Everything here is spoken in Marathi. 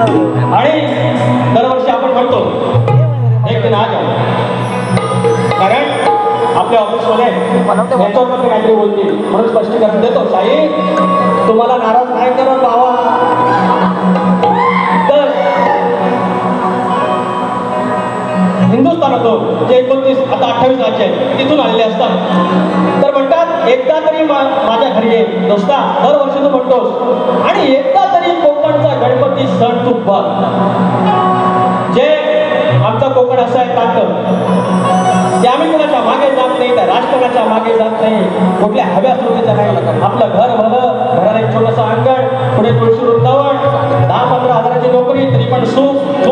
आणि दरवर्षी आपण म्हणतो एक दिन आज कारण आपल्या ऑफिसमध्ये याच्यावर पण काहीतरी बोलते म्हणून स्पष्टीकरण देतो. साई तुम्हाला नाराज नाही करत बाबा. तर हिंदुस्थानातून जे एकोणतीस आता अठ्ठावीस राज्य आहेत तिथून आलेले असतात. तर म्हणतात एकदा तरी माझ्या घरी ये दोस्ता. दरवर्षी तू म्हणतोस. आणि एकदा बघ. जे आमचा कोकण असं आहे ताकद ते आम्ही कुणाच्या मागे जात नाही त्या राजकारणाच्या मागे जात नाही कुठल्या हव्या सुविधा नाही आपलं घर भलं घराला एक छोटंसं अंगण पुढे तुळशी वृंदावन दहा पंधरा हजाराची नोकरी तरी पण सुख